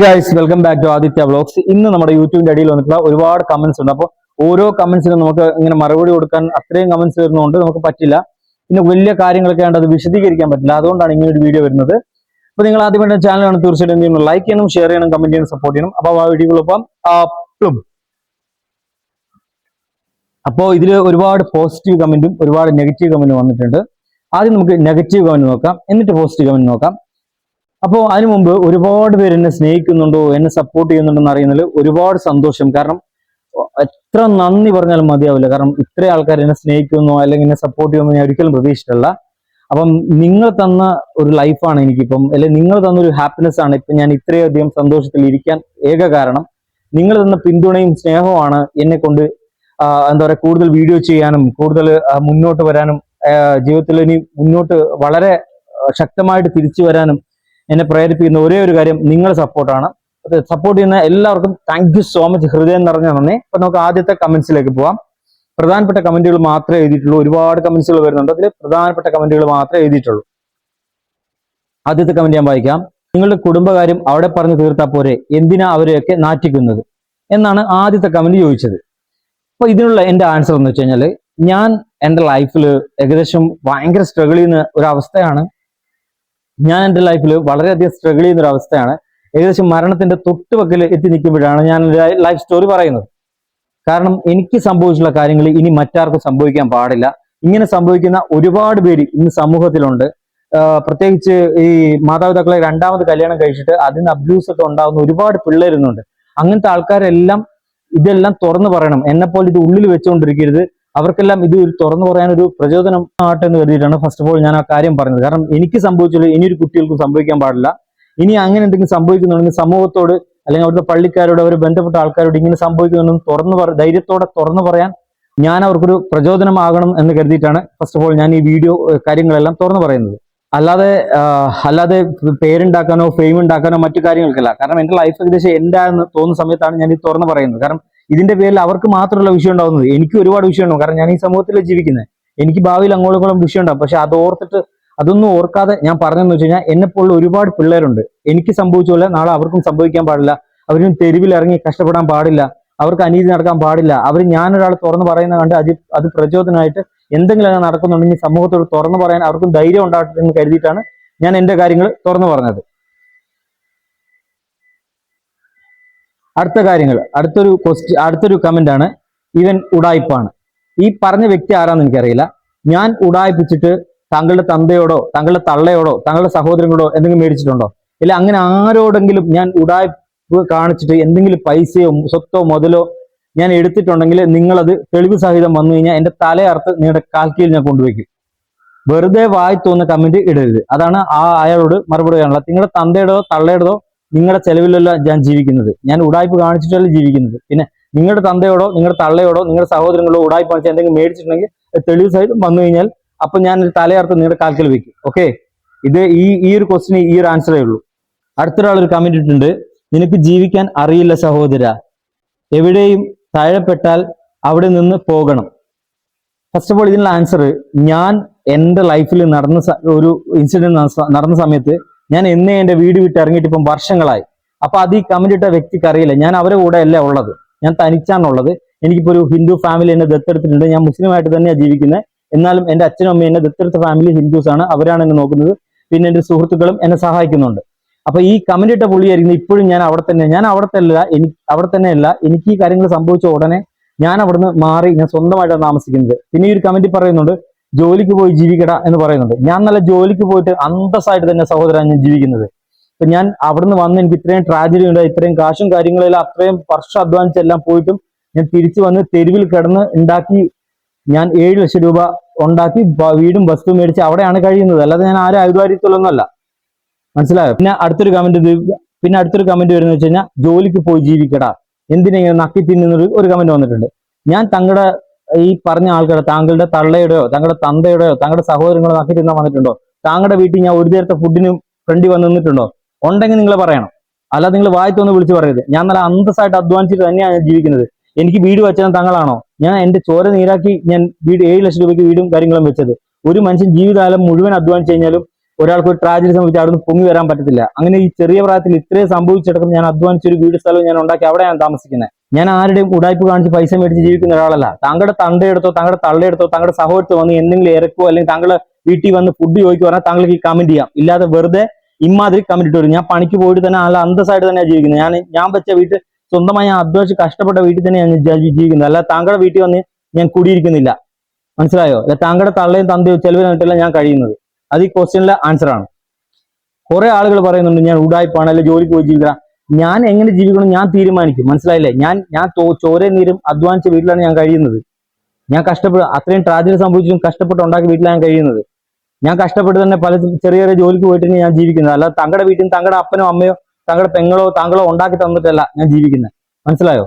Guys welcome back to Aditya vlogs ഇന്ന് നമ്മുടെ യൂട്യൂബിന്റെ അടിയിൽ വന്നിട്ടുള്ള ഒരുപാട് കമന്റ്സ് ഉണ്ട്. അപ്പോൾ ഓരോ കമന്റ്സിനും നമുക്ക് ഇങ്ങനെ മറുപടി കൊടുക്കാൻ അത്രയും കമന്റ്സ് വരുന്നതുകൊണ്ട് നമുക്ക് പറ്റില്ല. പിന്നെ വലിയ കാര്യങ്ങളൊക്കെ ആണ്ട് അത് വിശദീകരിക്കാൻ പറ്റില്ല. അതുകൊണ്ടാണ് ഇങ്ങനെ ഒരു വീഡിയോ വരുന്നത്. അപ്പോൾ നിങ്ങൾ ആദ്യമായിട്ട് ചാനലാണ് തീർച്ചയായിട്ടും എന്ത് ചെയ്യണം? ലൈക്ക് ചെയ്യണം ഷെയർ ചെയ്യണം കമന്റ് ചെയ്യണം സപ്പോർട്ട് ചെയ്യണം. അപ്പോൾ ആ വീഡിയോകളൊപ്പം അപ്പം അപ്പോൾ ഇതിൽ ഒരുപാട് പോസിറ്റീവ് കമന്റും ഒരുപാട് നെഗറ്റീവ് കമന്റും വന്നിട്ടുണ്ട്. ആദ്യം നമുക്ക് നെഗറ്റീവ് കമന്റ് നോക്കാം. എന്നിട്ട് പോസിറ്റീവ് കമന്റ് നോക്കാം. അപ്പോൾ അതിനു മുമ്പ് ഒരുപാട് പേര് എന്നെ സ്നേഹിക്കുന്നുണ്ടോ എന്നെ സപ്പോർട്ട് ചെയ്യുന്നുണ്ടോ അറിയുന്നതിൽ ഒരുപാട് സന്തോഷം. കാരണം എത്ര നന്ദി പറഞ്ഞാലും മതിയാവില്ല. കാരണം ഇത്ര ആൾക്കാർ എന്നെ സ്നേഹിക്കുന്നു അല്ലെങ്കിൽ എന്നെ സപ്പോർട്ട് ചെയ്യുമെന്ന് ഞാൻ ഒരിക്കലും പ്രതീക്ഷിച്ചിട്ടില്ല. അപ്പം നിങ്ങൾ തന്ന ഒരു ലൈഫാണ് എനിക്കിപ്പം അല്ലെങ്കിൽ നിങ്ങൾ തന്ന ഒരു ഹാപ്പിനെസ് ആണ് ഇപ്പം ഞാൻ ഇത്രയധികം സന്തോഷത്തിൽ ഇരിക്കാൻ ഏക കാരണം. നിങ്ങൾ തന്ന പിന്തുണയും സ്നേഹവുമാണ് എന്നെ കൊണ്ട് എന്താ പറയുക കൂടുതൽ വീഡിയോ ചെയ്യാനും കൂടുതൽ മുന്നോട്ട് വരാനും ജീവിതത്തിൽ ഇനി മുന്നോട്ട് വളരെ ശക്തമായിട്ട് തിരിച്ചു വരാനും എന്നെ പ്രേരിപ്പിക്കുന്ന ഒരേ ഒരു കാര്യം നിങ്ങളുടെ സപ്പോർട്ടാണ്. സപ്പോർട്ട് ചെയ്യുന്ന എല്ലാവർക്കും താങ്ക് യു സോ മച്ച് ഹൃദയം നിറഞ്ഞ നന്ദി. അപ്പൊ നമുക്ക് ആദ്യത്തെ കമന്റ്സിലേക്ക് പോവാം. പ്രധാനപ്പെട്ട കമന്റുകൾ മാത്രമേ എഴുതിയിട്ടുള്ളൂ. ഒരുപാട് കമന്റ്സുകൾ വരുന്നുണ്ട്. അതിൽ പ്രധാനപ്പെട്ട കമന്റുകൾ മാത്രമേ എഴുതിയിട്ടുള്ളൂ. ആദ്യത്തെ കമന്റ് ഞാൻ വായിക്കാം. നിങ്ങളുടെ കുടുംബകാര്യം അവിടെ പറഞ്ഞു തീർത്താൽ പോരെ. എന്തിനാ അവരെയൊക്കെ നാറ്റിക്കുന്നത്? എന്നാണ് ആദ്യത്തെ കമന്റ് ചോദിച്ചത്. അപ്പൊ ഇതിനുള്ള എന്റെ ആൻസർ എന്ന് വെച്ച് ഞാൻ എന്റെ ലൈഫിൽ ഏകദേശം ഭയങ്കര സ്ട്രഗിൾ ചെയ്യുന്ന ഒരു അവസ്ഥയാണ്. ഞാൻ എന്റെ ലൈഫിൽ വളരെയധികം സ്ട്രഗിൾ ചെയ്യുന്ന ഒരു അവസ്ഥയാണ്. ഏകദേശം മരണത്തിന്റെ തൊട്ടുപക്കൽ എത്തി നിൽക്കുമ്പോഴാണ് ഞാൻ ലൈഫ് സ്റ്റോറി പറയുന്നത്. കാരണം എനിക്ക് സംഭവിച്ചിട്ടുള്ള കാര്യങ്ങൾ ഇനി മറ്റാർക്കും സംഭവിക്കാൻ പാടില്ല. ഇങ്ങനെ സംഭവിക്കുന്ന ഒരുപാട് പേര് ഇന്ന് സമൂഹത്തിലുണ്ട്. പ്രത്യേകിച്ച് ഈ മാതാപിതാക്കളെ രണ്ടാമത് കല്യാണം കഴിച്ചിട്ട് അതിന് അബ്യൂസ് ഒക്കെ ഉണ്ടാകുന്ന ഒരുപാട് പിള്ളേരുന്നുണ്ട്. അങ്ങനത്തെ ആൾക്കാരെല്ലാം ഇതെല്ലാം തുറന്നു പറയണം. എന്നെപ്പോലെ ഇത് ഉള്ളിൽ വെച്ചുകൊണ്ടിരിക്കരുത്. അവർക്കെല്ലാം ഇത് ഒരു തുറന്നു പറയാൻ ഒരു പ്രചോദനം ആട്ടെ എന്ന് കരുതിയിട്ടാണ് ഫസ്റ്റ് ഓഫ് ഓൾ ഞാൻ ആ കാര്യം പറഞ്ഞത്. കാരണം എനിക്ക് സംഭവിച്ചുള്ള ഇനിയൊരു കുട്ടികൾക്കും സംഭവിക്കാൻ പാടില്ല. ഇനി അങ്ങനെ എന്തെങ്കിലും സംഭവിക്കുന്നുണ്ടെങ്കിൽ സമൂഹത്തോട് അല്ലെങ്കിൽ അവിടുത്തെ പള്ളിക്കാരോട് അവർ ബന്ധപ്പെട്ട ആൾക്കാരോട് ഇങ്ങനെ സംഭവിക്കുന്നുണ്ടെന്ന് തുറന്നു പറ ധൈര്യത്തോടെ തുറന്നു പറയാൻ ഞാൻ അവർക്കൊരു പ്രചോദനമാകണം എന്ന് കരുതിയിട്ടാണ് ഫസ്റ്റ് ഓഫ് ഓൾ ഞാൻ ഈ വീഡിയോ കാര്യങ്ങളെല്ലാം തുറന്നു പറയുന്നത്. അല്ലാതെ അല്ലാതെ പേരുണ്ടാക്കാനോ ഫെയിം ഉണ്ടാക്കാനോ മറ്റു കാര്യങ്ങൾക്കല്ല. കാരണം എന്റെ ലൈഫ് ഏകദേശം എന്താണെന്ന് തോന്നുന്ന സമയത്താണ് ഞാൻ ഇത് തുറന്നു പറയുന്നത്. കാരണം ഇതിന്റെ പേരിൽ അവർക്ക് മാത്രമല്ല വിഷയം ഉണ്ടാവുന്നത്. എനിക്ക് ഒരുപാട് വിഷയം ഉണ്ടാവും. കാരണം ഞാൻ ഈ സമൂഹത്തിൽ ജീവിക്കുന്നത് എനിക്ക് ഭാവിയിൽ അങ്ങോട്ടും വിഷയം ഉണ്ടാവും. പക്ഷെ അത് ഓർത്തിട്ട് അതൊന്നും ഓർക്കാതെ ഞാൻ പറഞ്ഞതെന്ന് വെച്ച് കഴിഞ്ഞാൽ എന്നെ പോലുള്ള ഒരുപാട് പിള്ളേരുണ്ട്. എനിക്ക് സംഭവിച്ച നാളെ അവർക്കും സംഭവിക്കാൻ പാടില്ല. അവരും തെരുവിൽ ഇറങ്ങി കഷ്ടപ്പെടാൻ പാടില്ല. അവർക്ക് അനീതി നടക്കാൻ പാടില്ല. അവർ ഞാനൊരാൾ തുറന്നു പറയുന്ന കണ്ട് അത് അത് പ്രചോദനമായിട്ട് എന്തെങ്കിലും നടക്കുന്നുണ്ടെങ്കിൽ സമൂഹത്തോട് തുറന്നു പറയാൻ അവർക്കും ധൈര്യം ഉണ്ടാകട്ടെ എന്ന് കരുതിയിട്ടാണ് ഞാൻ എന്റെ കാര്യങ്ങൾ തുറന്നു പറഞ്ഞത്. അടുത്ത കാര്യങ്ങൾ അടുത്തൊരു ക്വസ്റ്റ്യൻ അടുത്തൊരു കമന്റ് ആണ് ഇവൻ ഉടായ്പാണ് ഈ പറഞ്ഞ വ്യക്തി ആരാന്ന് എനിക്കറിയില്ല. ഞാൻ ഉടായിപ്പിച്ചിട്ട് താങ്കളുടെ തന്തയോടോ താങ്കളുടെ തള്ളയോടോ താങ്കളുടെ സഹോദരങ്ങളോടോ എന്തെങ്കിലും മേടിച്ചിട്ടുണ്ടോ? ഇല്ല അങ്ങനെ ആരോടെങ്കിലും ഞാൻ ഉടായ്പ് കാണിച്ചിട്ട് എന്തെങ്കിലും പൈസയോ സ്വത്തോ മുതലോ ഞാൻ എടുത്തിട്ടുണ്ടെങ്കിൽ നിങ്ങളത് തെളിവ് സഹിതം വന്നു കഴിഞ്ഞാൽ എന്റെ തലയർത്ത് നിങ്ങളുടെ കാൽക്കിയിൽ ഞാൻ കൊണ്ടുവയ്ക്കും. വെറുതെ വായി തോന്നുന്ന കമന്റ് ഇടരുത്. അതാണ് ആ അയാളോട് മറുപടി പറയാനുള്ളത്. നിങ്ങളുടെ തന്തയുടേതോ തള്ളയുടെയോ നിങ്ങളുടെ ചെലവിലല്ല ഞാൻ ജീവിക്കുന്നത്. ഞാൻ ഉടായ്പ കാണിച്ചിട്ടല്ല ജീവിക്കുന്നത്. പിന്നെ നിങ്ങളുടെ തന്തയോടോ നിങ്ങളുടെ തള്ളയോടോ നിങ്ങളുടെ സഹോദരങ്ങളോ ഉടായ്പ കാണിച്ച് എന്തെങ്കിലും മേടിച്ചിട്ടുണ്ടെങ്കിൽ തെളിവ് സഹിതം വന്നു കഴിഞ്ഞാൽ അപ്പൊ ഞാൻ തലയർത്ത് നിങ്ങളുടെ കാൽക്കൽ വെക്കും. ഓക്കെ ഇത് ഈ ഈ ഒരു ക്വസ്റ്റിന് ഈ ഒരു ആൻസറേ ഉള്ളൂ. അടുത്തൊരാൾ ഒരു കമന്റ് ഇട്ടിട്ടുണ്ട്. നിനക്ക് ജീവിക്കാൻ അറിയില്ല സഹോദര. എവിടെയും താഴെപ്പെട്ടാൽ അവിടെ നിന്ന് പോകണം. ഫസ്റ്റ് ഓഫ് ഓൾ ഇതിനുള്ള ആൻസർ ഞാൻ എന്റെ ലൈഫിൽ നടന്ന ഒരു ഇൻസിഡന്റ് നടന്ന സമയത്ത് ഞാൻ എന്നേ എന്റെ വീട് വിട്ട് ഇറങ്ങിയിട്ട് ഇപ്പം വർഷങ്ങളായി. അപ്പൊ അത് ഈ കമന്റ് ഇട്ട വ്യക്തിക്ക് അറിയില്ല. ഞാൻ അവരെ കൂടെ അല്ല ഉള്ളത്? ഞാൻ തനിച്ചാണുള്ളത് എനിക്കിപ്പോ ഒരു ഹിന്ദു ഫാമിലി എന്നെ ദത്തെടുത്തിട്ടുണ്ട്. ഞാൻ മുസ്ലിമായിട്ട് തന്നെയാണ് ജീവിക്കുന്നത്. എന്നാലും എന്റെ അച്ഛനും അമ്മയും എന്നെ ദത്തെടുത്ത ഫാമിലി ഹിന്ദുസ് ആണ്. അവരാണ് എന്നെ നോക്കുന്നത്. പിന്നെ എന്റെ സുഹൃത്തുക്കളും എന്നെ സഹായിക്കുന്നുണ്ട്. അപ്പൊ ഈ കമന്റ് ഇട്ട പുള്ളിയായിരുന്നു ഇപ്പോഴും ഞാൻ അവിടെ തന്നെ. ഞാൻ അവിടെ തന്നെ എനിക്ക് അവിടെ തന്നെയല്ല. എനിക്ക് ഈ കാര്യങ്ങൾ സംഭവിച്ച ഉടനെ ഞാൻ അവിടുന്ന് മാറി ഞാൻ സ്വന്തമായിട്ടാണ് താമസിക്കുന്നത്. പിന്നെ ഈ ഒരു കമന്റ് പറയുന്നുണ്ട് ജോലിക്ക് പോയി ജീവിക്കട എന്ന് പറയുന്നുണ്ട്. ഞാൻ നല്ല ജോലിക്ക് പോയിട്ട് അന്തസ്സായിട്ട് തന്നെ സഹോദരൻ ഞാൻ ജീവിക്കുന്നത്. ഇപ്പൊ ഞാൻ അവിടുന്ന് വന്ന് എനിക്ക് ഇത്രയും ട്രാജഡി ഉണ്ട് ഇത്രയും കാശും കാര്യങ്ങളെല്ലാം അത്രയും വർഷം അധ്വാനിച്ചെല്ലാം പോയിട്ടും ഞാൻ തിരിച്ചു വന്ന് തെരുവിൽ കിടന്ന് ഉണ്ടാക്കി ഞാൻ ഏഴ് ലക്ഷം രൂപ ഉണ്ടാക്കി വീടും വസ്തു മേടിച്ച് അവിടെയാണ് കഴിയുന്നത്. അല്ലാതെ ഞാൻ ആരും ആയുധാരിത്വമൊന്നുമല്ല മനസ്സിലായോ? പിന്നെ അടുത്തൊരു കമന്റ് പിന്നെ അടുത്തൊരു കമന്റ് വരുന്നത് വെച്ച് കഴിഞ്ഞാൽ ജോലിക്ക് പോയി ജീവിക്കടാ. എന്തിനാ ഇങ്ങനെ നക്കി തിന്നുന്നൊരു ഒരു കമന്റ് വന്നിട്ടുണ്ട്. ഞാൻ തങ്ങളുടെ ഈ പറഞ്ഞ ആൾക്കാരെ താങ്കളുടെ തള്ളയുടെയോ താങ്കളുടെ തന്തയുടെയോ താങ്കളുടെ സഹോദരങ്ങളോ നക്കി തിന്നാൻ വന്നിട്ടുണ്ടോ? താങ്കളുടെ വീട്ടിൽ ഞാൻ ഒരു നേരത്തെ ഫുഡിനും ഫ്രണ്ടി വന്ന് നിന്നിട്ടുണ്ടോ? ഉണ്ടെങ്കിൽ നിങ്ങൾ പറയണം. അല്ലാതെ നിങ്ങൾ വായിത്തൊന്ന് വിളിച്ച് പറയരുത്. ഞാൻ നല്ല അന്തസ്സായിട്ട് അധ്വാനിച്ചിട്ട് തന്നെയാണ് ജീവിക്കുന്നത്. എനിക്ക് വീട് വെച്ചത് താങ്കളാണോ? ഞാൻ എന്റെ ചോര നീരാക്കി ഞാൻ വീട് ഏഴ് ലക്ഷം രൂപയ്ക്ക് വീടും കാര്യങ്ങളും വെച്ചത്. ഒരു മനുഷ്യൻ ജീവിതകാലം മുഴുവൻ അധ്വാനിച്ചു കഴിഞ്ഞാലും ഒരാൾക്ക് ഒരു ട്രാജഡി സംഭവിച്ച് അവിടെ നിന്ന് പൊങ്ങി വരാൻ പറ്റത്തില്ല. അങ്ങനെ ഈ ചെറിയ പ്രായത്തിൽ ഇത്രയും സംഭവിച്ചിടക്കും ഞാൻ അധ്വാനിച്ച ഒരു വീട് സ്ഥലവും ഞാൻ ഉണ്ടാക്കി അവിടെ ഞാൻ താമസിക്കുന്നത്. ഞാൻ ആരുടെയും ഉടായ്പ കാണിച്ച് പൈസ മേടിച്ച് ജീവിക്കുന്ന ഒരാളല്ല. താങ്കളുടെ തണ്ടയെടുത്തോ താങ്കളുടെ തള്ളയെടുത്തോ താങ്കളുടെ സഹോദരത്തോ വന്ന് എന്തെങ്കിലും ഇറക്കോ അല്ലെങ്കിൽ താങ്കളുടെ വീട്ടിൽ വന്ന് ഫുഡ് ചോദിക്കുക പറഞ്ഞാൽ താങ്കൾക്ക് ഈ കമന്റ് ചെയ്യാം. ഇല്ലാതെ വെറുതെ ഇമാതിരി കമന്റ് ഇട്ട് വരും. ഞാൻ പണിക്ക് പോയിട്ട് തന്നെ നല്ല അന്തസ്സായിട്ട് തന്നെയാണ് ജീവിക്കുന്നത്. ഞാൻ ഞാൻ വെച്ച വീട്ടിൽ സ്വന്തമായി ഞാൻ അധ്വാനിച്ച് കഷ്ടപ്പെട്ട വീട്ടിൽ തന്നെ ഞാൻ ജീവിക്കുന്നത്. അല്ല താങ്കളുടെ വീട്ടിൽ വന്ന് ഞാൻ കുടിയിരിക്കുന്നില്ല. മനസ്സിലായോ? അല്ല താങ്കളുടെ തള്ളയും തന്തയോ ചെലവിനായിട്ടല്ല ഞാൻ കഴിയുന്നത്. അത് ഈ ക്വസ്റ്റ്യനിലെ ആൻസർ ആണ്. കുറെ ആളുകൾ പറയുന്നുണ്ട് ഞാൻ ഉടായ്പാണ് അല്ലെങ്കിൽ ജോലിക്ക് പോയി ജീവിക്കണം. ഞാൻ എങ്ങനെ ജീവിക്കണം ഞാൻ തീരുമാനിക്കും. മനസ്സിലായില്ലേ? ഞാൻ ഞാൻ ചോര നീരും അധ്വാനിച്ച വീട്ടിലാണ് ഞാൻ കഴിയുന്നത്. ഞാൻ കഷ്ടപ്പെട്ട് അത്രയും ട്രാജഡി സംഭവിച്ചിട്ടും കഷ്ടപ്പെട്ട് ഉണ്ടാക്കി വീട്ടിലാണ് ഞാൻ കഴിയുന്നത്. ഞാൻ കഷ്ടപ്പെട്ട് തന്നെ പല ചെറിയ ചെറിയ ജോലിക്ക് പോയിട്ട് ഞാൻ ജീവിക്കുന്നത്. അല്ല തങ്ങളുടെ വീട്ടിൽ തങ്ങളുടെ അപ്പനോ അമ്മയോ തങ്ങളുടെ പെങ്ങളോ താങ്കളോ ഉണ്ടാക്കി തന്നിട്ടല്ല ഞാൻ ജീവിക്കുന്നത്. മനസ്സിലായോ?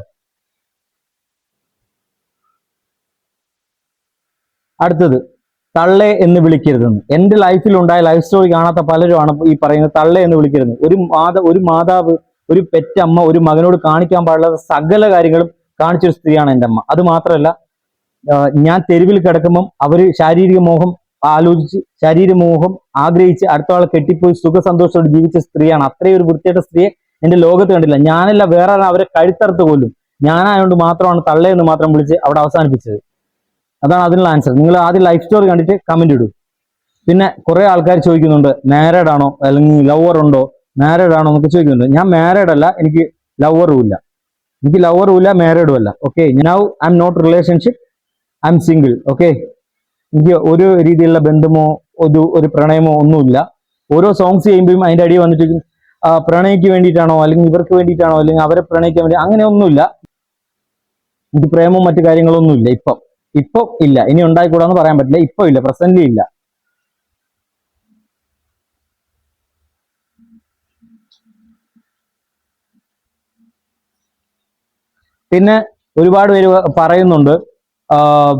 അടുത്തത് തള്ളെ എന്ന് വിളിക്കരുതെന്ന്. എന്റെ ലൈഫിൽ ഉണ്ടായ ലൈഫ് സ്റ്റോറി കാണാത്ത പലരുമാണ് ഈ പറയുന്നത് തള്ളെ എന്ന് വിളിക്കരുത് ഒരു മാതാ ഒരു മാതാവ് ഒരു പെറ്റമ്മ ഒരു മകനോട് കാണിക്കാൻ പാടുള്ള സകല കാര്യങ്ങളും കാണിച്ചൊരു സ്ത്രീയാണ് എന്റെ അമ്മ. അത് മാത്രമല്ല ഞാൻ തെരുവിൽ കിടക്കുമ്പം അവർ ശാരീരിക മോഹം ആലോചിച്ച് ശാരീരിക മോഹം ആഗ്രഹിച്ച് അടുത്ത ആളെ കെട്ടിപ്പോയി സുഖ സന്തോഷത്തോടെ ജീവിച്ച സ്ത്രീയാണ്. അത്രയും ഒരു വൃത്തിയായിട്ട സ്ത്രീയെ എന്റെ ലോകത്ത് കണ്ടില്ല. ഞാനല്ല വേറെ അവരെ കഴുത്തറുത്ത് കൊല്ലും. ഞാനായതുകൊണ്ട് മാത്രമാണ് തള്ളയെന്ന് മാത്രം വിളിച്ച് അവിടെ അവസാനിപ്പിച്ചത്. അതാണ് അതിനുള്ള ആൻസർ. നിങ്ങൾ ആദ്യം ലൈഫ് സ്റ്റോറി കണ്ടിട്ട് കമന്റ് ഇടൂ. പിന്നെ കുറെ ആൾക്കാർ ചോദിക്കുന്നുണ്ട് മാരീഡ് ആണോ? അല്ലെങ്കിൽ ലവർ ഉണ്ടോ? മാരീഡ് ആണോ എന്നൊക്കെ ചോദിക്കുന്നുണ്ട്. ഞാൻ മാരീഡ് അല്ല എനിക്ക് ലവറും ഇല്ല. എനിക്ക് ലവറും ഇല്ല മാരീഡും അല്ല. Okay now I am not relationship I am single okay എനിക്ക് ഒരു രീതിയിലുള്ള ബന്ധമോ ഒരു ഒരു പ്രണയമോ ഒന്നുമില്ല. ഓരോ സോങ്സ് ചെയ്യുമ്പോഴും അതിന്റെ അടിയിൽ വന്നിട്ട് പ്രണയിക്ക് വേണ്ടിയിട്ടാണോ? അല്ലെങ്കിൽ ഇവർക്ക് വേണ്ടിയിട്ടാണോ? അല്ലെങ്കിൽ അവരെ പ്രണയിക്കാൻ വേണ്ടി അങ്ങനെ ഒന്നുമില്ല. എനിക്ക് പ്രേമവും മറ്റു കാര്യങ്ങളൊന്നുമില്ല ഇപ്പം. ഇപ്പം ഇല്ല. ഇനി ഉണ്ടായിക്കൂടാന്ന് പറയാൻ പറ്റില്ല. ഇപ്പൊ ഇല്ല. പ്രസന്റ്ലി ഇല്ല. പിന്നെ ഒരുപാട് പേര് പറയുന്നുണ്ട്.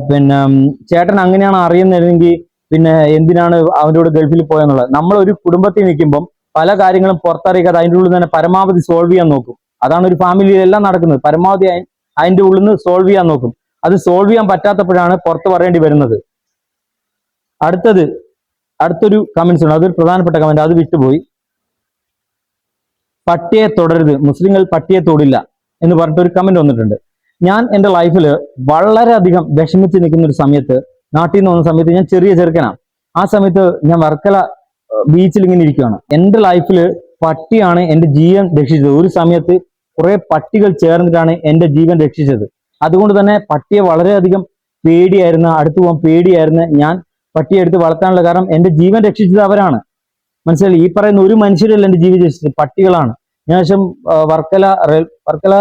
പിന്നെ ചേട്ടൻ അങ്ങനെയാണ് അറിയുന്നതെങ്കിൽ പിന്നെ എന്തിനാണ് അവന്റെ കൂടെ ഗൾഫിൽ പോയെന്നുള്ളത്? നമ്മൾ ഒരു കുടുംബത്തിൽ നിൽക്കുമ്പം പല കാര്യങ്ങളും പുറത്തറിയിക്കാതെ അതിന്റെ ഉള്ളിൽ തന്നെ പരമാവധി സോൾവ് ചെയ്യാൻ നോക്കും. അതാണ് ഒരു ഫാമിലിയിലെല്ലാം നടക്കുന്നത്. പരമാവധി അതിന്റെ ഉള്ളിൽ നിന്ന് സോൾവ് ചെയ്യാൻ നോക്കും. അത് സോൾവ് ചെയ്യാൻ പറ്റാത്തപ്പോഴാണ് പുറത്ത് പറയേണ്ടി വരുന്നത്. അടുത്തത് അടുത്തൊരു കമന്റ്സ് ഉണ്ട്. അതൊരു പ്രധാനപ്പെട്ട കമന്റ് അത് വിട്ടുപോയി. പട്ടിയെ തുടരുത്. മുസ്ലിങ്ങൾ പട്ടിയെ തൊടില്ല. എന്ന് പറഞ്ഞിട്ട് ഒരു കമന്റ് വന്നിട്ടുണ്ട്. ഞാൻ എന്റെ ലൈഫിൽ വളരെയധികം വിഷമിച്ച് നിൽക്കുന്ന ഒരു സമയത്ത് നാട്ടിൽ നിന്ന് വന്ന സമയത്ത് ഞാൻ ചെറിയ ചെറുക്കനാണ്. ആ സമയത്ത് ഞാൻ വർക്കല ബീച്ചിൽ ഇങ്ങനെ ഇരിക്കുകയാണ് എന്റെ ലൈഫിൽ പട്ടിയാണ് എന്റെ ജീവൻ രക്ഷിച്ചത്. ഒരു സമയത്ത് കുറേ പട്ടികൾ ചേർന്നിട്ടാണ് എന്റെ ജീവൻ രക്ഷിച്ചത്. അതുകൊണ്ട് തന്നെ പട്ടിയെ വളരെയധികം പേടിയായിരുന്ന അടുത്ത് പോകാൻ പേടിയായിരുന്ന ഞാൻ പട്ടിയെ എടുത്ത് വളർത്താനുള്ള കാരണം എന്റെ ജീവൻ രക്ഷിച്ചത് അവരാണ്. മനസ്സിലായി ഈ പറയുന്ന ഒരു മനുഷ്യരല്ല എന്റെ ജീവിതം രക്ഷിച്ചത് പട്ടികളാണ്. ഞാൻ ശേഷം വർക്കല വർക്കല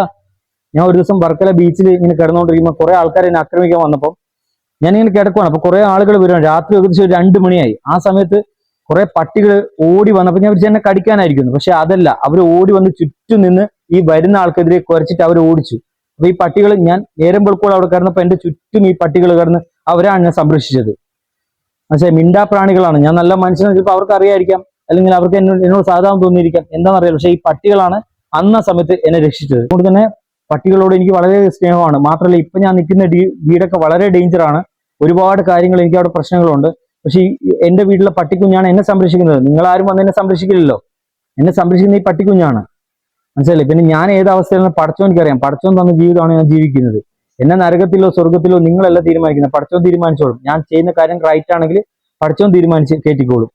ഞാൻ ഒരു ദിവസം വർക്കല ബീച്ചിൽ ഇങ്ങനെ കിടന്നുകൊണ്ടിരിക്കുമ്പോൾ കുറെ ആൾക്കാർ എന്നെ ആക്രമിക്കാൻ വന്നപ്പോൾ ഞാൻ ഇങ്ങനെ കിടക്കുവാണ്. അപ്പൊ കുറെ ആളുകൾ വരുവാണ്. രാത്രി ഏകദേശം ഒരു രണ്ട് മണിയായി. ആ സമയത്ത് കുറെ പട്ടികൾ ഓടി വന്നപ്പോൾ ഞാൻ വിചാരിച്ചു എന്നെ കടിക്കാനായിരിക്കുന്നു. പക്ഷെ അതല്ല അവർ ഓടി വന്ന് ചുറ്റും നിന്ന് ഈ വരുന്ന ആൾക്കെതിരെ കുറച്ചിട്ട് അവർ ഓടിച്ചു. അപ്പൊ ഈ പട്ടികൾ ഞാൻ നേരം വെളുക്കോളം അവിടെ കിടന്നപ്പോൾ എന്റെ ചുറ്റും ഈ പട്ടികൾ കിടന്ന് അവരാണ് ഞാൻ സംരക്ഷിച്ചത്. പക്ഷേ മിണ്ടാ പ്രാണികളാണ്. ഞാൻ നല്ല മനുഷ്യനെ ചിലപ്പോൾ അവർക്ക് അറിയായിരിക്കാം അല്ലെങ്കിൽ അവർക്ക് എന്നോട് എന്നോട് സാധാരണ തോന്നിയിരിക്കാം. എന്താണെന്നറിയാം പക്ഷേ ഈ പട്ടികളാണ് അന്ന സമയത്ത് എന്നെ രക്ഷിച്ചത്. അതുകൊണ്ട് തന്നെ പട്ടികളോട് എനിക്ക് വളരെ സ്നേഹമാണ്. മാത്രമല്ല ഇപ്പം ഞാൻ നിൽക്കുന്ന വീടൊക്കെ വളരെ ഡേഞ്ചർ ആണ്. ഒരുപാട് കാര്യങ്ങൾ എനിക്ക് അവിടെ പ്രശ്നങ്ങളുണ്ട്. പക്ഷേ എന്റെ വീട്ടിലെ പട്ടിക്കുഞ്ഞാണ് എന്നെ സംരക്ഷിക്കുന്നത്. നിങ്ങൾ ആരും വന്ന് എന്നെ സംരക്ഷിക്കില്ലല്ലോ. എന്നെ സംരക്ഷിക്കുന്ന ഈ പട്ടിക്കുഞ്ഞാണ്. മനസ്സിലായില്ലേ? പിന്നെ ഞാൻ ഏത് അവസ്ഥയിലാണ് പടച്ചോൻ എനിക്കറിയാം. പടച്ചോൻ തന്ന ജീവിതമാണ് ഞാൻ ജീവിക്കുന്നത്. എന്നെ നരകത്തിലോ സ്വർഗത്തിലോ നിങ്ങളല്ല തീരുമാനിക്കുന്നത്. പടച്ചോൻ തീരുമാനിച്ചോളും. ഞാൻ ചെയ്യുന്ന കാര്യം റൈറ്റ് ആണെങ്കിൽ പടച്ചോൻ തീരുമാനിച്ച് കയറ്റിക്കോളും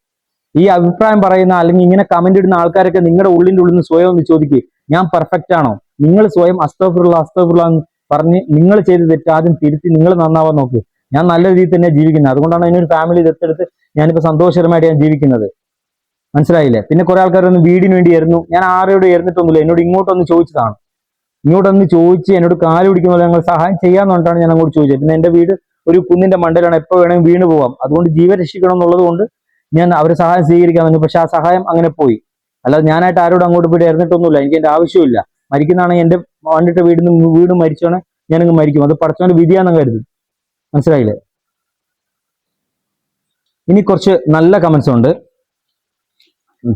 ഈ അഭിപ്രായം പറയുന്ന അല്ലെങ്കിൽ ഇങ്ങനെ കമന്റ് ഇടുന്ന ആൾക്കാരൊക്കെ നിങ്ങളുടെ ഉള്ളിന്റെ ഉള്ളിൽ നിന്ന് സ്വയം ഒന്ന് ചോദിക്കുക ഞാൻ പെർഫെക്റ്റ് ആണോ? നിങ്ങൾ സ്വയം അസ്തഫുള്ള അസ്തഫുള്ള എന്ന് പറഞ്ഞ് നിങ്ങൾ ചെയ്ത് തെറ്റ് ആദ്യം തിരുത്തി നിങ്ങൾ നന്നാവാൻ നോക്ക്. ഞാൻ നല്ല രീതിയിൽ തന്നെ ജീവിക്കുന്നത്. അതുകൊണ്ടാണ് അതിനൊരു ഫാമിലി ദത്തെടുത്ത് ഞാനിപ്പോൾ സന്തോഷകരമായിട്ട് ഞാൻ ജീവിക്കുന്നത്. മനസ്സിലായില്ലേ? പിന്നെ കുറെ ആൾക്കാർ ഒന്ന് വീടിന് വേണ്ടി വേണ്ടിയായിരുന്നു. ഞാൻ ആരോട് ഇരുന്നിട്ടൊന്നുമില്ല എന്നോട് ഇങ്ങോട്ടൊന്ന് ചോദിച്ചതാണ്. ഇങ്ങോട്ടൊന്ന് ചോദിച്ച് എന്നോട് കാൽ പിടിക്കുമ്പോൾ ഞങ്ങൾ സഹായം ചെയ്യാന്ന് പറഞ്ഞിട്ടാണ് ഞാൻ അങ്ങോട്ട് ചോദിച്ചത്. പിന്നെ എന്റെ വീട് ഒരു കുന്നിന്റെ മണ്ടലാണ് എപ്പോ വേണമെങ്കിൽ വീണ് പോവാം. അതുകൊണ്ട് ജീവൻ രക്ഷിക്കണം എന്നുള്ളത് കൊണ്ട് ഞാൻ അവരെ സഹായം സ്വീകരിക്കാൻ വന്നു പക്ഷെ ആ സഹായം അങ്ങനെ പോയി. അല്ലാതെ ഞാനായിട്ട് ആരോടും അങ്ങോട്ട് പോയി ഇറന്നിട്ടൊന്നുമില്ല എനിക്ക് എന്റെ ആവശ്യമില്ല മരിക്കുന്നതാണെങ്കിൽ എന്റെ വണ്ടിട്ട് വീടിന് വീട് മരിച്ചോണെ ഞാനങ്ങ് മരിക്കും. അത് പഠിച്ചോണ്ട് വിധിയാണെന്ന് കരുതും. മനസ്സിലായില്ലേ? ഇനി കുറച്ച് നല്ല കമന്റ്സ് ഉണ്ട്.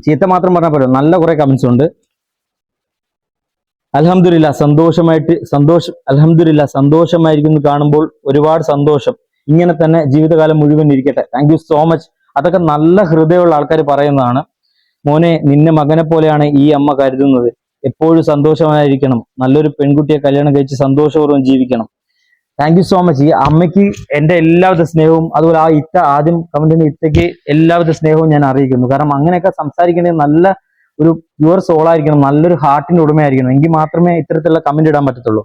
ചീത്ത മാത്രം പറഞ്ഞാൽ പോലും നല്ല കുറെ കമന്റ്സ് ഉണ്ട്. അലഹമില്ല സന്തോഷമായിട്ട് സന്തോഷം അലഹമില്ല സന്തോഷമായിരിക്കുന്നു കാണുമ്പോൾ ഒരുപാട് സന്തോഷം. ഇങ്ങനെ തന്നെ ജീവിതകാലം മുഴുവൻ ഇരിക്കട്ടെ. താങ്ക് സോ മച്ച് അതൊക്കെ നല്ല ഹൃദയമുള്ള ആൾക്കാർ പറയുന്നതാണ്. മോനെ നിന്നെ മകനെ പോലെയാണ് ഈ അമ്മ കരുതുന്നത്. എപ്പോഴും സന്തോഷമായിരിക്കണം. നല്ലൊരു പെൺകുട്ടിയെ കല്യാണം കഴിച്ച് സന്തോഷപൂർവം ജീവിക്കണം. താങ്ക് യു സോ മച്ച് ഈ അമ്മയ്ക്ക് എന്റെ എല്ലാവിധ സ്നേഹവും അതുപോലെ ആ ഇത്ത ആദ്യം കമന്റിന് ഇത്തയ്ക്ക് എല്ലാവിധ സ്നേഹവും ഞാൻ അറിയിക്കുന്നു. കാരണം അങ്ങനെയൊക്കെ സംസാരിക്കേണ്ടത് നല്ല ഒരു പ്യുവർ സോളായിരിക്കണം നല്ലൊരു ഹാർട്ടിന്റെ ഉടമയായിരിക്കണം. എങ്കിൽ മാത്രമേ ഇത്തരത്തിലുള്ള കമന്റ് ഇടാൻ പറ്റത്തുള്ളൂ.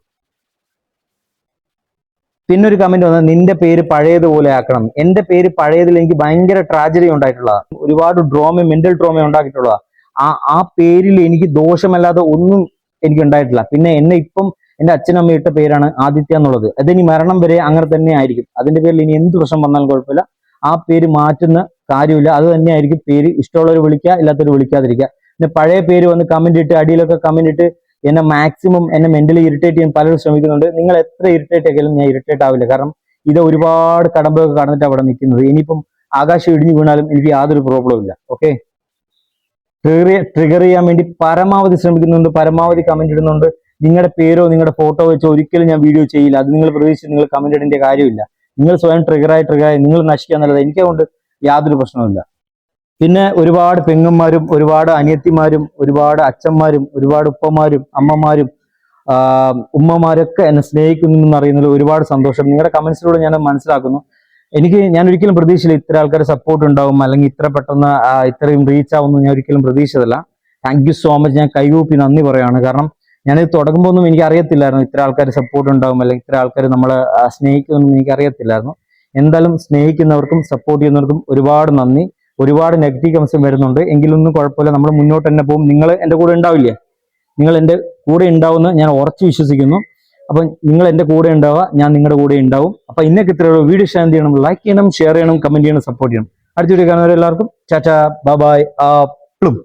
പിന്നെ ഒരു കമന്റ് വന്നത് നിന്റെ പേര് പഴയതുപോലെ ആക്കണം. എന്റെ പേര് പഴയതിൽ എനിക്ക് ഭയങ്കര ട്രാജഡി ഉണ്ടായിട്ടുള്ളതാണ് ഒരുപാട് ഡ്രോമ മെന്റൽ ഡ്രോമ ഉണ്ടാക്കിയിട്ടുള്ളതാണ് ആ ആ പേരിൽ എനിക്ക് ദോഷമല്ലാതെ ഒന്നും എനിക്ക് ഉണ്ടായിട്ടില്ല. പിന്നെ എന്നെ ഇപ്പം എന്റെ അച്ഛനമ്മ ഇട്ട പേരാണ് ആദിത്യ എന്നുള്ളത്. അതിനി മരണം വരെ അങ്ങനെ തന്നെ ആയിരിക്കും. അതിന്റെ പേരിൽ ഇനി എന്ത് പ്രശ്നം വന്നാലും കുഴപ്പമില്ല. ആ പേര് മാറ്റുന്ന കാര്യമില്ല. അത് തന്നെയായിരിക്കും പേര് ഇഷ്ടമുള്ളവർ വിളിക്കുക ഇല്ലാത്തവർ വിളിക്കാതിരിക്കുക. പിന്നെ പഴയ പേര് വന്ന് കമന്റ് ഇട്ട് അടിയിലൊക്കെ കമന്റ് ഇട്ട് എന്നെ മാക്സിമം എന്നെ മെന്റലി ഇറിറ്റേറ്റ് ചെയ്യാൻ പലരും ശ്രമിക്കുന്നുണ്ട്. നിങ്ങൾ എത്ര ഇറിറ്റേറ്റ് ആക്കിയാലും ഞാൻ ഇറിറ്റേറ്റ് ആവില്ല. കാരണം ഇത് ഒരുപാട് കടമ്പൊക്കെ കടന്നിട്ട് അവിടെ നിൽക്കുന്നത്. ഇനിയിപ്പം ആകാശം ഇടിഞ്ഞു വീണാലും എനിക്ക് യാതൊരു പ്രോബ്ലം ഇല്ല. ഓക്കെ ട്രിഗർ ചെയ്യാൻ വേണ്ടി പരമാവധി ശ്രമിക്കുന്നുണ്ട്. പരമാവധി കമന്റ് ഇടുന്നുണ്ട്. നിങ്ങളുടെ പേരോ നിങ്ങളുടെ ഫോട്ടോ വെച്ചോ ഒരിക്കലും ഞാൻ വീഡിയോ ചെയ്യില്ല. അത് നിങ്ങൾ പ്രതീക്ഷിച്ച് നിങ്ങൾ കമന്റ് ഇടേണ്ട കാര്യമില്ല. നിങ്ങൾ സ്വയം ട്രിഗറായി ട്രിഗറായി നിങ്ങൾ യാതൊരു പ്രശ്നവും യാതൊരു പ്രശ്നവുമില്ല. പിന്നെ ഒരുപാട് പെങ്ങന്മാരും ഒരുപാട് അനിയത്തിമാരും ഒരുപാട് അച്ഛന്മാരും ഒരുപാട് ഉപ്പമാരും അമ്മമാരും ഉമ്മമാരൊക്കെ എന്നെ സ്നേഹിക്കുന്നു എന്നറിയുന്നതിൽ ഒരുപാട് സന്തോഷം. നിങ്ങളുടെ കമന്റ്സിലൂടെ ഞാൻ മനസ്സിലാക്കുന്നു. എനിക്ക് ഞാൻ ഒരിക്കലും പ്രതീക്ഷയില്ല ഇത്ര ആൾക്കാർ സപ്പോർട്ട് ഉണ്ടാവും അല്ലെങ്കിൽ ഇത്ര പെട്ടെന്ന് ഇത്രയും റീച്ച് ആവുമെന്ന് ഞാൻ ഒരിക്കലും പ്രതീക്ഷിച്ചതല്ല. താങ്ക് യു സോ മച്ച് ഞാൻ കൈകൂപ്പി നന്ദി പറയാണ് കാരണം ഞാനിത് തുടങ്ങുമ്പോൾ ഒന്നും എനിക്ക് അറിയത്തില്ലായിരുന്നു ഇത്ര ആൾക്കാർ സപ്പോർട്ട് ഉണ്ടാവും അല്ലെങ്കിൽ ഇത്ര ആൾക്കാർ നമ്മളെ സ്നേഹിക്കുമെന്നും എനിക്ക് അറിയത്തില്ലായിരുന്നു. എന്തായാലും സ്നേഹിക്കുന്നവർക്കും സപ്പോർട്ട് ചെയ്യുന്നവർക്കും ഒരുപാട് നന്ദി. ഒരുപാട് നെഗറ്റീവ് കംസം വരുന്നുണ്ട്. എങ്കിലൊന്നും കുഴപ്പമില്ല. നമ്മൾ മുന്നോട്ട് തന്നെ പോകും. നിങ്ങൾ എന്റെ കൂടെ ഉണ്ടാവില്ലേ? നിങ്ങൾ എന്റെ കൂടെ ഉണ്ടാവുമെന്ന് ഞാൻ ഉറച്ചു വിശ്വസിക്കുന്നു. അപ്പം നിങ്ങൾ എന്റെ കൂടെ ഉണ്ടാവുക ഞാൻ നിങ്ങളുടെ കൂടെ ഉണ്ടാവും. അപ്പൊ ഇന്നൊക്കെ ഇത്രയുള്ള വീഡിയോ ഷെയർ ചെയ്യണം? ലൈക്ക് ചെയ്യണം ഷെയർ ചെയ്യണം കമന്റ് ചെയ്യണം സപ്പോർട്ട് ചെയ്യണം. അടുത്ത വീഡിയോ കാണുന്നവരെല്ലാവർക്കും ചാച്ചാ ബൈ ബൈ ആ പ്ലും